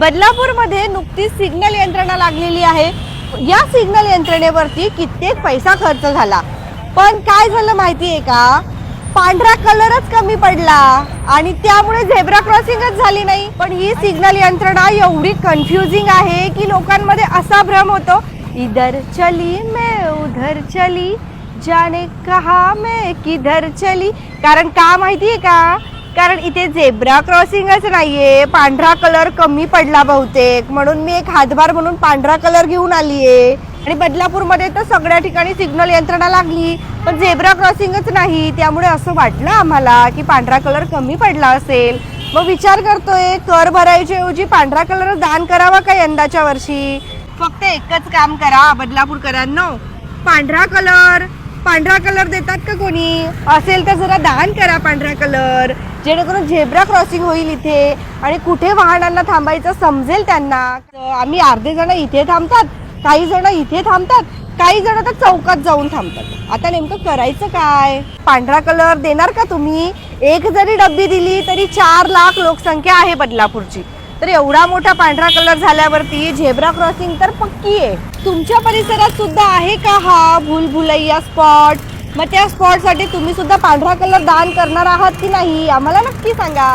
बदलापूरमध्ये नुकतीच सिग्नल यंत्रणा लागलेली आहे. या सिग्नल यंत्रणेवरती कित्येक पैसा खर्च झाला. पण काय झालं माहिती आहे का? पांढरा कलरच कमी पडला आणि त्यामुळे झेब्रा क्रॉसिंगच झाली नाही. पण ही सिग्नल यंत्रणा एवढी कन्फ्युजिंग आहे की लोकांमध्ये असा भ्रम होतो इधर चली मैं उधर चली जाने कहा मैं किधर चली? कारण का माहिती आहे का? कारण इथे झेब्रा क्रॉसिंगच नाहीये. पांढरा कलर कमी पडला बहुतेक. म्हणून मी एक हातभार म्हणून पांढरा कलर घेऊन आली आहे आणि बदलापूरमध्ये तर सगळ्या ठिकाणी सिग्नल यंत्रणा लागली. पण झेब्रा क्रॉसिंगच नाही. त्यामुळे असं वाटलं आम्हाला की पांढरा कलर कमी पडला असेल. मग विचार करतोय कर भरायच्या ऐवजी पांढरा कलर दान करावा का यंदाच्या वर्षी? फक्त एकच काम करा बदलापूरकरांनो. पांढरा कलर पांढरा कलर देतात का कोणी? असेल तर जरा दान करा पांढरा कलर जेणेकरून झेब्रा क्रॉसिंग होईल इथे आणि कुठे वाहनांना थांबायचं समजेल त्यांना. आम्ही अर्धे जण इथे थांबतात काही जण इथे थांबतात काही जण तर चौकात जाऊन थांबतात. आता नेमकं करायचं काय? पांढरा कलर देणार का तुम्ही? एक जरी डब्बी दिली तरी चार लाख लोकसंख्या आहे बदलापूरची. तर एवढा मोठा पांढरा कलर झाल्यावरती झेब्रा क्रॉसिंग तर पक्की आहे. तुमच्या परिसरात सुद्धा आहे का हा भूलभुलैया स्पॉट मग त्या स्पॉटसाठी तुम्ही सुद्धा पांढरा कलर दान करणार आहात की नाही? आम्हाला नक्की सांगा.